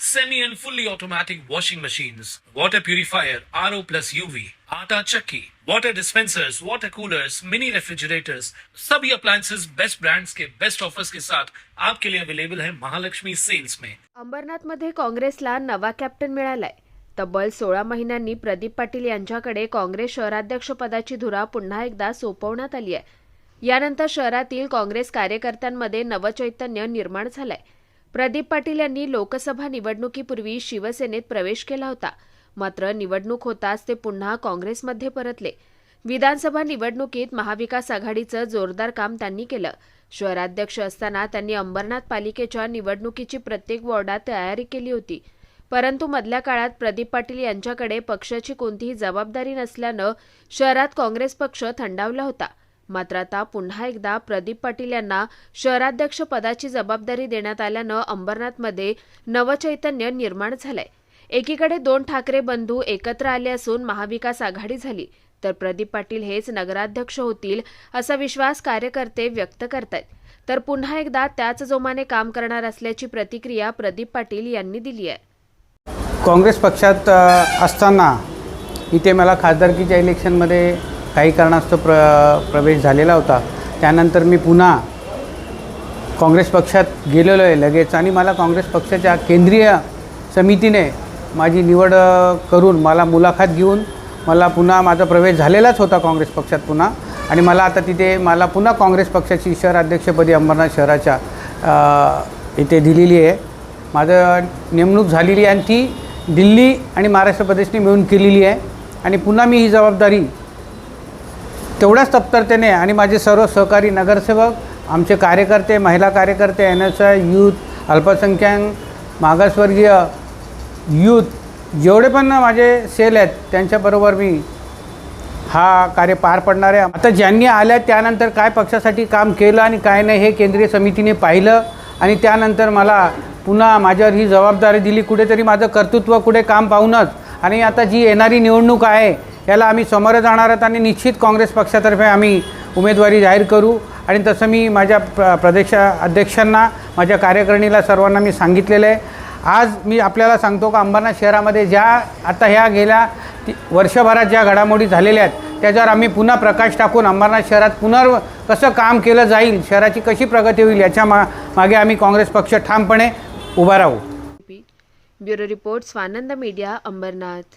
semi and fully automatic washing machines, water purifier, RO plus UV, आटा चक्की, water dispensers, water coolers, mini refrigerators, सभी appliances. Best brands के best offers के साथ आपके लिए अवेलेबल है महालक्ष्मी सेल्स में अंबरनाथमध्ये काँग्रेसला नवा कॅप्टन मिळालाय. तब्बल सोळा महिन्यांनी प्रदीप पाटील यांच्याकडे काँग्रेस शहराध्यक्षपदाची धुरा पुन्हा एकदा सोपवण्यात आली आहे. यानंतर शहरातील काँग्रेस कार्यकर्त्यांमध्ये नवचैतन्य निर्माण झालंय. प्रदीप पाटील यांनी लोकसभा निवडणुकीपूर्वी शिवसेनेत प्रवेश केला होता. मात्र निवडणूक होताच ते पुन्हा काँग्रेसमध्ये परतले. विधानसभा निवडणुकीत महाविकास आघाडीचं जोरदार काम त्यांनी केलं. शहराध्यक्ष असताना त्यांनी अंबरनाथ पालिकेच्या निवडणुकीची प्रत्येक वॉर्डात तयारी केली होती. परंतु मधल्या काळात प्रदीप पाटील यांच्याकडे पक्षाची कोणतीही जबाबदारी नसल्यानं शहरात काँग्रेस पक्ष थंडावला होता. मात्र आता पुन्हा एकदा प्रदीप पाटील यांना शहराध्यक्ष पदाची जबाबदारी देण्यात आल्यानं अंबरनाथमध्ये नवचैतन्य निर्माण झालंय. एकीकडे दोन ठाकरे बंधू एकत्र आले असून महाविकास आघाडी झाली तर प्रदीप पाटील हेच नगराध्यक्ष होतील असा विश्वास कार्यकर्ते व्यक्त करतायत. तर पुन्हा एकदा त्याच जोमाने काम करणार असल्याची प्रतिक्रिया प्रदीप पाटील यांनी दिली आहे. काँग्रेस पक्षात असताना इथे मला खासदारकीच्या इलेक्शनमध्ये काही कारणास्तव प्र प्रवेश झालेला होता. त्यानंतर मी पुन्हा काँग्रेस पक्षात गेलेलो आहे लगेच आणि मला काँग्रेस पक्षाच्या केंद्रीय समितीने माझी निवड करून मला मुलाखत घेऊन मला पुन्हा माझा प्रवेश झालेलाच होता काँग्रेस पक्षात पुन्हा. आणि मला आता तिथे मला पुन्हा काँग्रेस पक्षाची शहराध्यक्षपदी अंबरनाथ शहराच्या इथे दिलेली आहे. माझं नेमणूक झालेली आहे आणि ती दिल्ली आणि महाराष्ट्र प्रदेशने मिळून केलेली आहे. आणि पुन्हा मी ही जबाबदारी तेवढ्याच तत्परतेने आणि माझे सर्व सहकारी नगरसेवक आमचे कार्यकर्ते महिला कार्यकर्ते एन एस आय यूथ अल्पसंख्याक मागासवर्गीय यूथ जेवढे पण माझे सेल आहेत त्यांच्याबरोबर मी हा कार्य पार पडणार आहे. आता ज्यांनी आल्या त्यानंतर काय पक्षासाठी काम केलं आणि काय नाही हे केंद्रीय समितीने पाहिलं आणि त्यानंतर मला पुन्हा माझ्यावर ही जबाबदारी दिली. कुठेतरी माझं कर्तृत्व कुठे काम पाहूनच. आणि आता जी येणारी निवडणूक आहे याला आम्ही समोर जाणार आहोत आणि निश्चित काँग्रेस पक्षातर्फे आम्ही उमेदवारी जाहीर करू. आणि तसं मी माझ्या प्र प्रदेश अध्यक्षांना माझ्या कार्यकारिणीला सर्वांना मी सांगितलेलं आहे. आज मी आपल्याला सांगतो का अंबरनाथ शहरामध्ये ज्या आता ह्या गेल्या ती वर्षभरात ज्या घडामोडी झालेल्या आहेत त्याच्यावर आम्ही पुन्हा प्रकाश टाकून अंबरनाथ शहरात पुनर् कसं काम केलं जाईल शहराची कशी प्रगती होईल याच्या मा मागे आम्ही काँग्रेस पक्ष ठामपणे उभा राहू. Bureau report Swanand media Ambarnath.